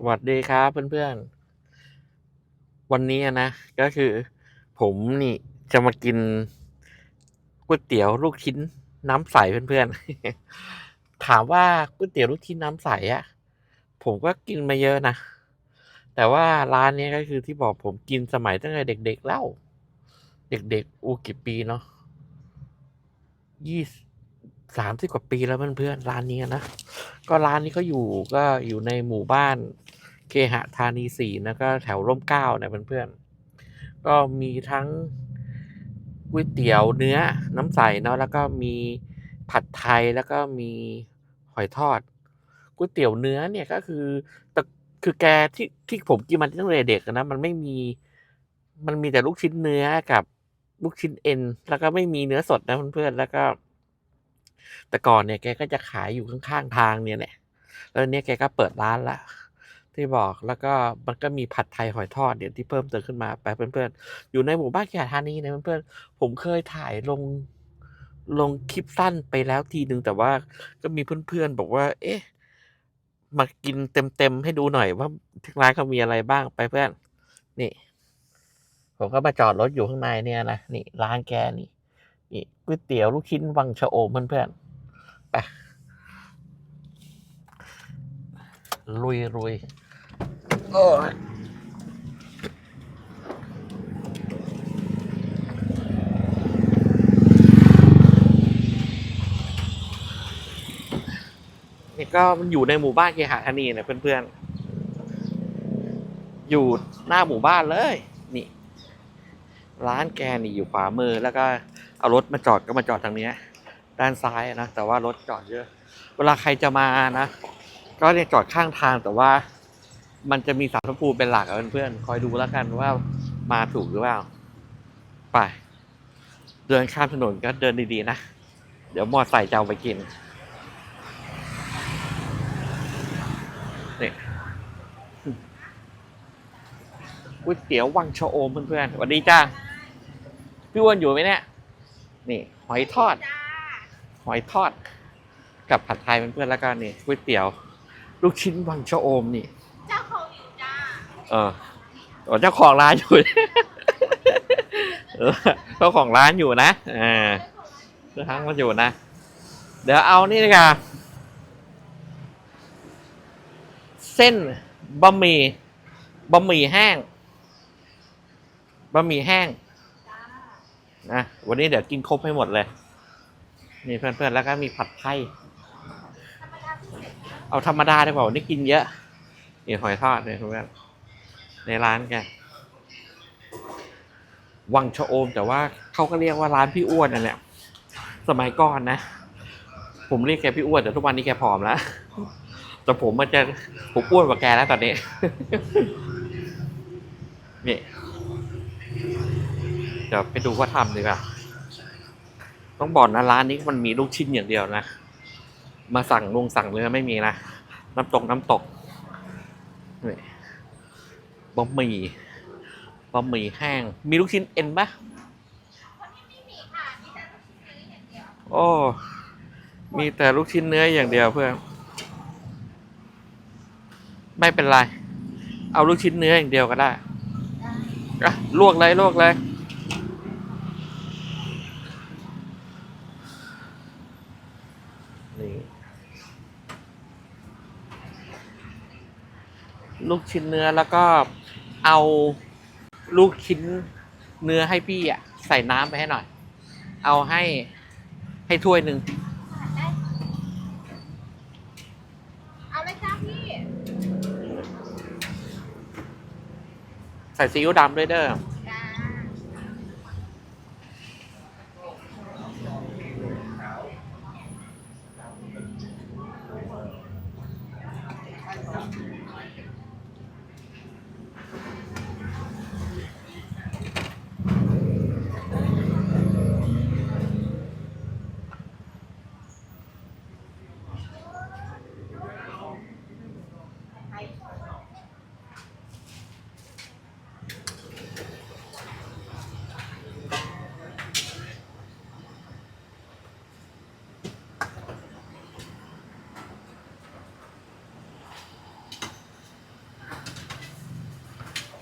สวัสดีครับเพื่อนๆ วันนี้นะ ก็คือผมนี่จะมากินก๋วยเตี๋ยวลูกชิ้นน้ำใสเพื่อนๆ ถามว่าก๋วยเตี๋ยวลูกชิ้นน้ำใสอะผมก็กินมาเยอะนะ แต่ว่าร้านนี้ก็คือที่บอกผมกินสมัยตั้งแต่เด็ก ๆ เล่า เด็กๆอูกี่ปีเนาะยี่สามสิบกว่าปีแล้วเพื่อนๆร้านนี้นะ ก็ร้านนี้เขาอยู่ก็อยู่ในหมู่บ้าน เคหะธานีสี่นะก็แถวร่มเก้าเนี่ยเพื่อนๆ ก็มีทั้งก๋วยเตี๋ยวเนื้อน้ำใสเนาะแล้วก็มีผัดไทยแล้วก็มีหอยทอดก๋วยเตี๋ยวเนื้อเนี่ยก็คือแต่คือแกที่ที่ผมกินมันตั้งแต่เด็กนะมันไม่มีมันมีแต่ลูกชิ้นเนื้อกับลูกชิ้นเอ็น แล้วก็ไม่มีเนื้อสดนะเพื่อนๆแล้วก็ แต่ก่อนเนี่ยแกก็จะขายอยู่ข้างๆทางเนี่ยแหละแล้วเนี่ยแกก็เปิดร้านละ ที่บอกแล้วก็มันก็มีผัดไทยหอยทอดเนี่ยที่เพิ่มเติมขึ้นมาไปเพื่อนๆ อยู่ในหมู่บ้านแกธานีนะเพื่อนๆ ผมเคยถ่ายลงลงคลิปสั้นไปแล้วทีหนึ่งแต่ว่าก็มีเพื่อนๆ บอกว่า เอ๊ะ มากินเต็มๆ ให้ดูหน่อยว่าที่ร้านเขามีอะไรบ้างไปเพื่อน นี่ ผมก็มาจอดรถอยู่ข้างในเนี่ยนะนี่ร้านแกนี่นี่ก๋วยเตี๋ยวลูกชิ้นวังชะโอมเพื่อนๆไปลุยลุย โอ้นี่ก็มันอยู่ในหมู่บ้านเคหะธานีนะเพื่อนๆ อยู่หน้าหมู่บ้านเลย นี่ ร้านแกนี่อยู่ขวามือแล้วก็เอารถมาจอดก็มาจอดทางเนี้ย ด้านซ้ายนะ แต่ว่ารถจอดเยอะ เวลาใครจะมานะ ก็เนี่ยจอดข้างทางแต่ว่า มันจะมีสารพระภูมิเป็นหลักอะเพื่อนๆคอยดูแล้วกันว่ามาถูกหรือเปล่า ไป เดินข้ามถนนก็เดินดีๆนะ เดี๋ยวมอไซค์จะเอาไปกินนี่ก๋วยเตี๋ยววังชะโอมเพื่อนๆสวัสดีจ้าพี่อ้วนอยู่ไหมเนี่ย นี่ หอยทอด หอยทอด กับผัดไทยเพื่อนๆแล้วก็นี่ก๋วยเตี๋ยว ลูกชิ้นวังชะโอมนี่ เออเจ้าของร้านอยู่เจ้าของร้านอยู่นะอ่าเจ้าทั้งมาอยู่นะ เดี๋ยวเอานี่ดีกว่าเส้นบะหมี่บะหมี่แห้งบะหมี่แห้งนะวันนี้เดี๋ยวกินครบให้หมดเลย นี่เพื่อนๆแล้วก็มีผัดไทยเอาธรรมดาได้เปล่าวันนี่กินเยอะนี่หอยทอดเนี่ยเพื่อน ในร้านแกวังชะโอม แต่ว่าเขาก็เรียกว่าร้านพี่อ้วนนั่นแหละสมัยก่อนนะ ผมเรียกแกพี่อ้วนแต่ทุกวันนี้แกผอมแล้วแต่ผมมันจะผมอ้วนกว่าแกแล้วตอนนี้นี่เดี๋ยวไปดูว่าทำดีกว่าต้องบอกนะร้านนี้มันมีลูกชิ้นอย่างเดียวนะ มาสั่งลงสั่งเนื้อไม่มีนะ น้ำตกน้ำตกนี่ บะหมี่บะหมี่แห้ง มีลูกชิ้นเอ็นปะคนนี้ไม่มีค่ะมีแต่ลูกชิ้นเนื้ออย่างเดียวโอ้มีแต่ลูกชิ้นเนื้ออย่างเดียวเพื่อนไม่เป็นไร เอาลูกชิ้นเนื้ออย่างเดียวก็ได้อะลวกเลยลวกเลยนี่ลูกชิ้นเนื้อแล้วก็ เอาลูกชิ้นเนื้อให้พี่อะ ใส่น้ำไปให้หน่อย เอาให้ให้ถ้วยหนึ่งได้เอาเลยจ้าพี่ ใส่ซีอิ๊วดำด้วยเด้อ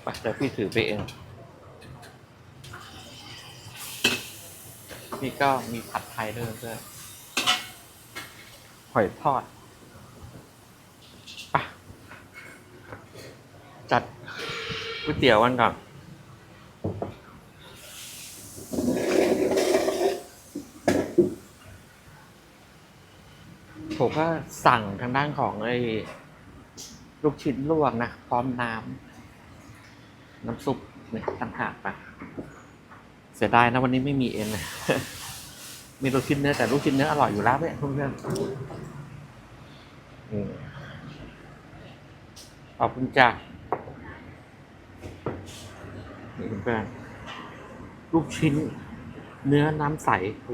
ไปเดี๋ยวพี่ถือไปเองนี่ก็มีผัดไทยด้วยเพื่อนหอยทอดไปจัดก๋วยเตี๋ยวกันก่อนผมก็สั่งทางด้านของไอ้ลูกชิ้นลวกนะ พร้อมน้ำ น้ำซุปเนี่ยต่างหากไปเสียดายนะวันนี้ไม่มีเอ็นนะมีลูกชิ้นเนื้อแต่ลูกชิ้นเนื้ออร่อยอยู่แล้วเนี่ยเพื่อนๆอืมขอบคุณจ้าเพื่อนๆลูกชิ้น เนื้อน้ำใส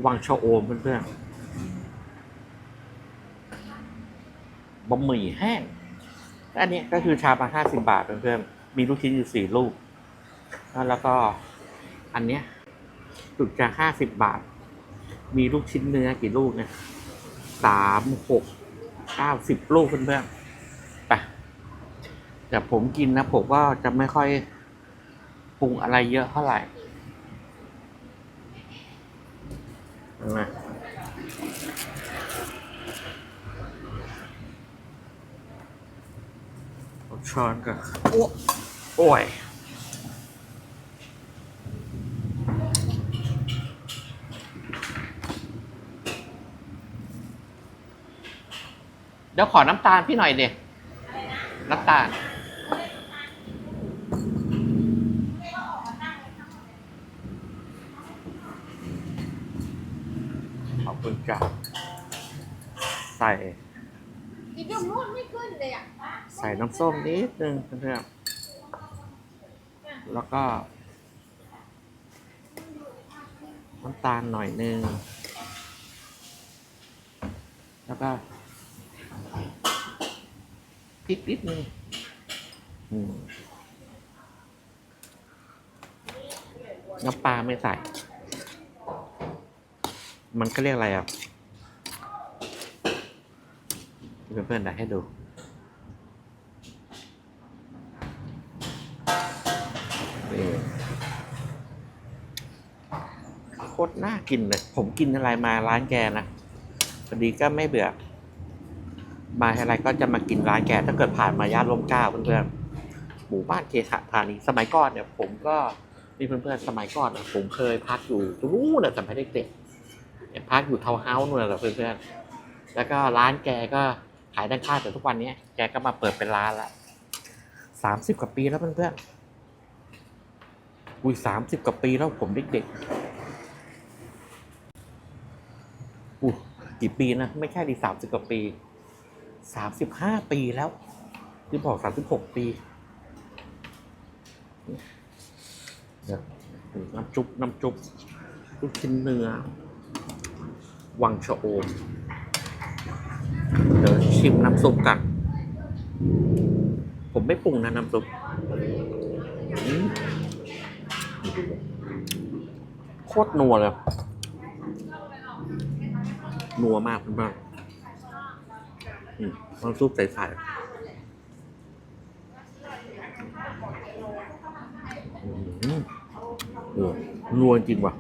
วังชะโอมเพื่อนๆบะหมี่แห้งอันนี้ก็คือชามละห้าสิบาทเพื่อนๆ มีลูกชิ้นอยู่สี่ลูก แล้วก็อันเนี้ยจุดจะห้าสิบบาท มีลูกชิ้นเนื้อกี่ลูกเนี่ยสามหกเก้าสิบลูกเพื่อนๆไปแต่ผมกินนะผมก็จะไม่ค่อยปรุงอะไรเยอะเท่าไหร่นไหมาช้อนก็โอ้ โอ้ยเดี๋ยวขอน้ำตาลพี่หน่อยเด็น้ำตาล ขอบคุณจ้ะใส่อีกตรงนู้นไม่ขึ้นเลยอะ ใส่น้ำส้มนิดนึงเพื่อนๆ แล้วก็น้ำตาลหน่อยนึง แล้วก็พริกนิดนึงน้ำปลาไม่ใส่ มันก็เรียกอะไรอะ เพื่อนๆเดี๋ยวให้ดู น่ากินเลย ผมกินอะไรมาร้านแกนะพอดีก็ไม่เบื่อ มาอะไรก็จะมากินร้านแก ถ้าเกิดผ่านมาย่านลมเก้าเพื่อนๆหมู่บ้านเคหะธานีสมัยก่อนเนี่ย ผมก็มีเพื่อนๆสมัยก่อนอะผมเคยพักอยู่ตรงนู้นนะสมัยเด็กๆเนี่ยพักอยู่เทาวน์เฮาส์นู่นแหละเพื่อนๆแล้วก็ร้านแกก็ขายด้านข้างแต่ทุกวันนี้แกก็มาเปิดเป็นร้านละสามสิบกว่าปีแล้วเพื่อนๆอุ้ยสามสิบกว่าปีแล้วผมเด็กๆ อุ้กี่ปีนะ ไม่ใช่ดีสามสิบกว่าปีสามสิบห้าปีแล้ว ที่บอกสามสิบหกปีเดี๋ยน้ำจุ๊บน้ำจุ๊บลูกชิ้นเนื้อ วังชะโอม เดี๋ยวชิมน้ำซุปกัน ผมไม่ปรุงนะน้ำซุปโคตรนัวเลย นัวมากคุณบ้างอืมน้ำซุปใสๆนัวจริงว่ะ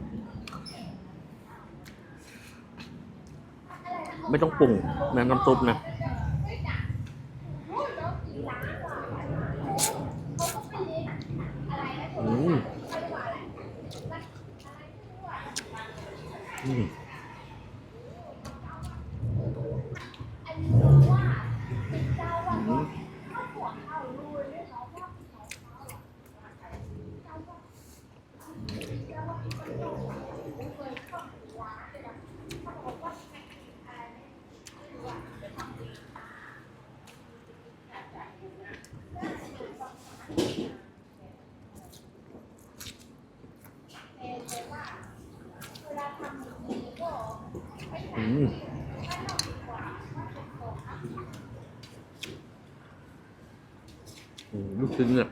ไม่ต้องปรุงนะน้ำซุปนะอืม ลูกชิ้นเนี่ย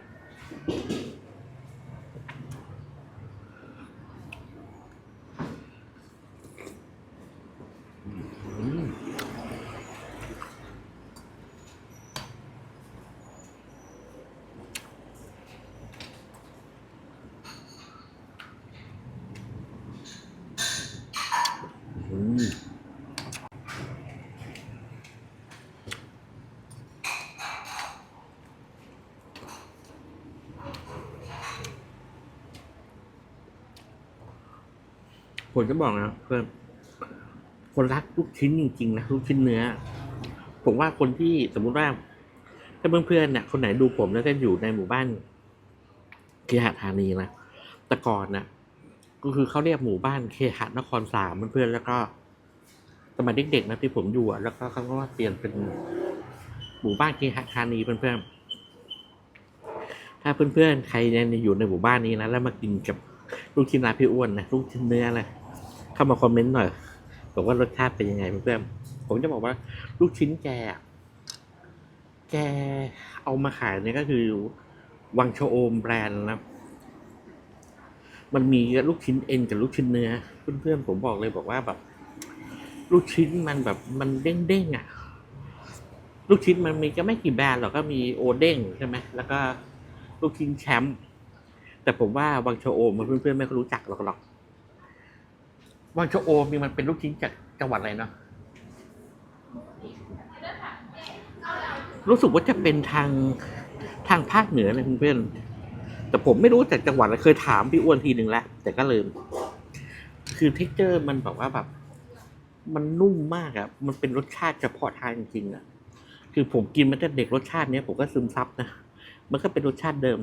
อืม ผมจะบอกนะเพื่อนคนรักลูกชิ้นจริงๆนะลูกชิ้นเนื้อ ผมว่าคนที่สมมุติว่า ถ้าเพื่อนๆเนี่ยคนไหนดูผมแล้วก็อยู่ในหมู่บ้านเคหะธานีนะแต่ก่อนนะก็คือเขาเรียกหมู่บ้านเคหะนครสามเพื่อนๆแล้วก็สมัยเด็กๆนะที่ผมอยู่แล้วก็เขาก็ว่าเปลี่ยนเป็นหมู่บ้านเคหะธานีเพื่อนๆถ้าเพื่อนๆใครยังอยู่ในหมู่บ้านนี้นะแล้วมากินกับลูกชิ้นร้านพี่อ้วนนะลูกชิ้นเนื้ออะไร เข้ามาคอมเมนต์หน่อยบอกว่ารสชาติเป็นยังไงเพื่อนๆผมจะบอกว่าลูกชิ้นแกะแกเอามาขายเนี่ยก็คือวังโชโอมแบรนด์นะ มันมีลูกชิ้นเอ็นกับลูกชิ้นเนื้อ เพื่อนๆผมบอกเลยบอกว่าแบบ ลูกชิ้นมันแบบมันเด้งๆอะ ลูกชิ้นมันมีก็ไม่กี่แบรนด์หรอกก็มีโอเด้งใช่ไหมแล้วก็ลูกชิ้นแชมป์แต่ผมว่าวังโชโอมเพื่อนๆไม่รู้จักหรอก วังชโอมีมันเป็นลูกชิ้นจากจังหวัดอะไรเนาะรู้สึกว่าจะเป็นทางทางภาคเหนือนะเพื่อนแต่ผมไม่รู้จากจังหวัดอะไรเคยถามพี่อ้วนทีหนึ่งแล้วแต่ก็ลืม คือเท็กเจอร์มันแบบว่าแบบ มันนุ่มมากอะมันเป็นรสชาติเฉพาะทางจริงๆอะคือผมกินมาตั้งแต่เด็กรสชาติเนี้ยผมก็ซึมซับนะมันก็เป็นรสชาติเดิม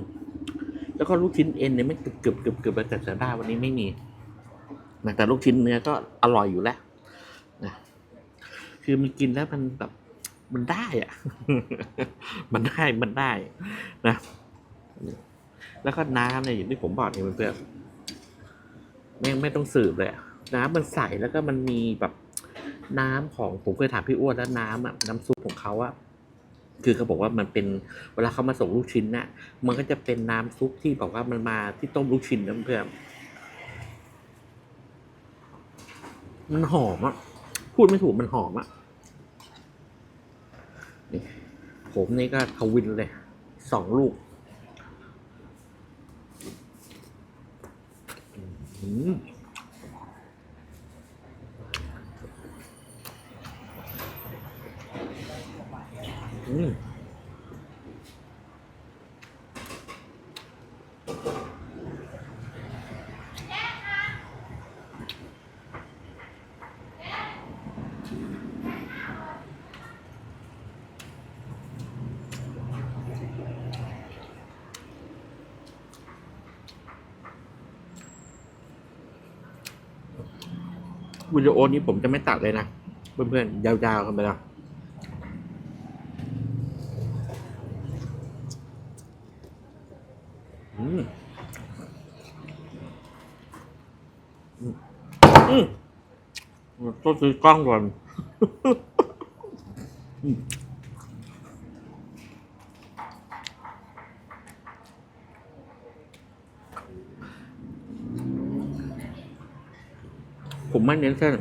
แล้วก็ลูกชิ้นเอ็นเนี่ยไม่กรึบเกรึบเกรึบเกรึบแต่แต่ได้วันนี้ไม่มี นะแต่ลูกชิ้นเนื้อก็อร่อยอยู่แล้วนะคือมันกินแล้วมันแบบมันได้อะมันได้มันได้นะ แล้วก็น้ำเนี่ยอย่างที่ผมบอกเนี่ยเพื่อนๆไม่ไม่ต้องสืบเลยอะน้ำมันใสแล้วก็มันมีแบบน้ำของผมเคยถามพี่อ้วนแล้วน้ำอะน้ำซุปของเขาอะคือเขาบอกว่ามันเป็นเวลาเขามาส่งลูกชิ้นน่ะ มันก็จะเป็นน้ำซุปที่บอกว่ามันมาที่ต้มลูกชิ้นนะเพื่อน มันหอมอะพูดไม่ถูกมันหอมอะนี่ผมนี่ก็ทวินเลยสองลูกอืมอืม วิดีโอนี้ผมจะไม่ตัดเลยนะ เพื่อนๆ ยาวๆกันไปแล้วอืมอืมอืมต้องซื้อกล้องก่อน อืมผม ไม่เน้นเส้น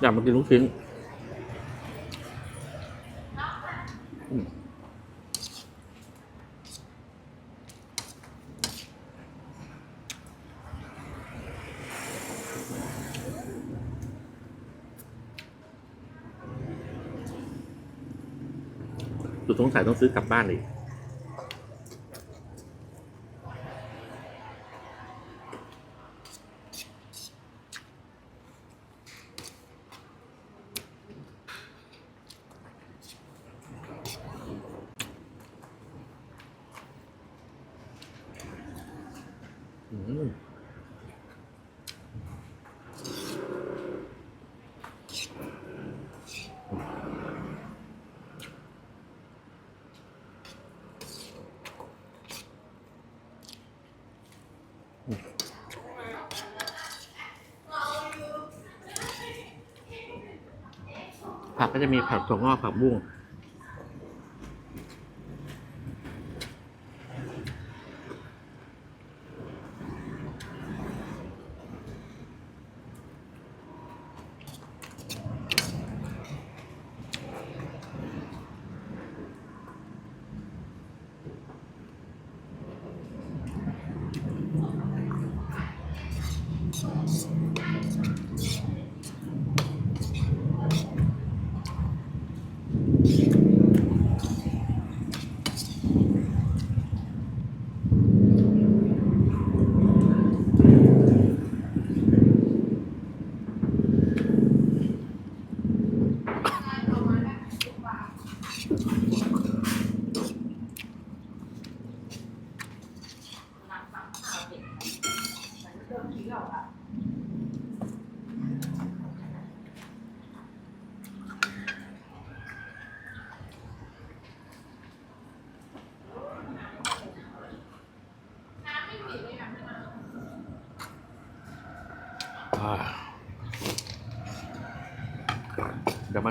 อยากมากินลูกชิ้นจุดสงสัยต้องซื้อกลับบ้านเลย อืมผั ก็จะมีผักถั่วงอกผักบุ้ง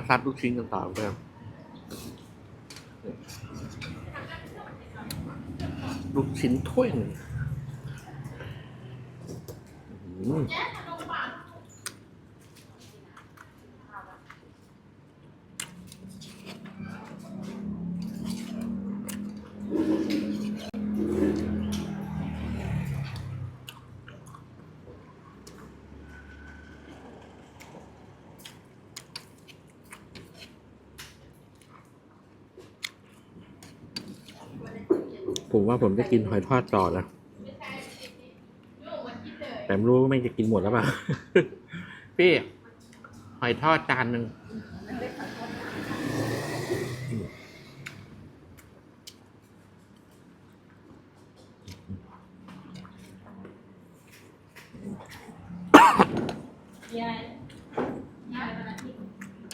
ซัดลูกชิ้นต่อเพื่อนลูกชิ้นถ้วยหนึ่งอื้อหือ ผมว่าผมจะกินหอยทอดต่อนะแต่ไม่รู้ว่าไม่งจะกินหมดแล้วเปล่าพี่ หอยทอดจานหนึ่ง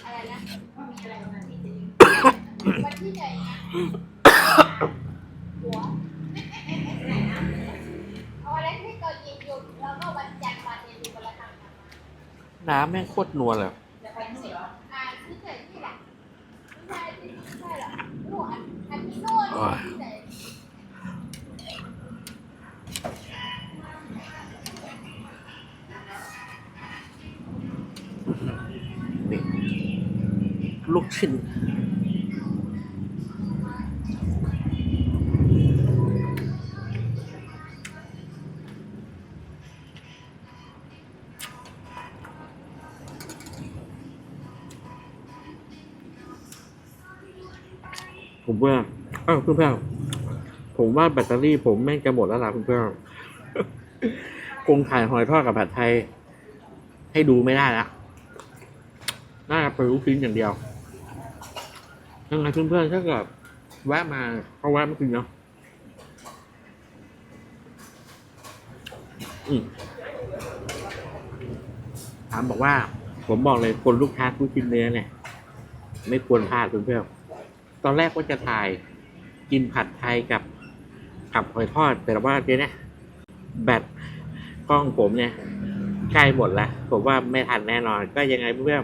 อะไรนะมีอะไรวันที่หนึ่งวันที่ไหน แม่งโคตรนัวเลยลูกชิ้น เออเพื่อนๆผมว่าแบตเตอรี่ผมแม่งจะหมดแล้วล่ะเพื่อนๆคงถ่ายหอยทอดกับผัดไทย ให้ดูไม่ได้ละน่าจะเป็นลูกชิ้นอย่างเดียวยังไงเพื่อนๆถ้าเกิดแวะมาก็แวะมากินเนาะอืมถามบอกว่า ผมบอกเลยคนลูกค้าลูกชิ้นเนื้อเนี่ย ไม่ควรพลาดเพื่อนๆตอนแรกว่าจะถ่าย กินผัดไทยกับกับหอยทอด แต่ว่าเดี๋ยวนี้แบตกล้องผมเนี่ยใกล้หมดแล้ว ผมว่าไม่ทันแน่นอน ก็ยังไงเพื่อน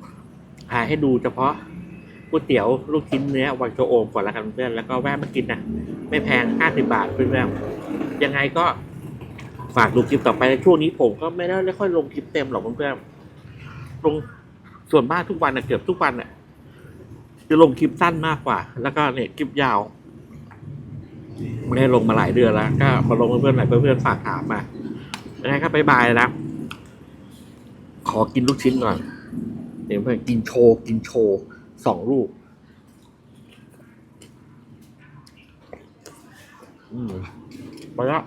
ๆถ่ายให้ดูเฉพาะก๋วยเตี๋ยวลูกชิ้นเนื้อวังโชโอมก่อนละกันเพื่อนแล้วก็แวะมากินนะไม่แพงห้าสิบาทเพื่อนๆยังไงก็ฝากดูคลิปต่อไปช่วงนี้ผมก็ไม่ได้ไม่ค่อยลงคลิปเต็มหรอกเพื่อนๆลงส่วนมากทุกวันนะเกือบทุกวันน่ะ จะลงคลิปสั้นมากกว่า แล้วก็เนี่ยคลิปยาวไม่ได้ลงมาหลายเดือนแล้ว ก็มาลงเพื่อนๆหน่อยเพื่อนๆฝากถามมายังไงก็บายบายนะขอกินลูกชิ้นก่อน เดี๋ยวเพื่อนกินโชว์กินโชว์สองลูกอืมไปแล้ว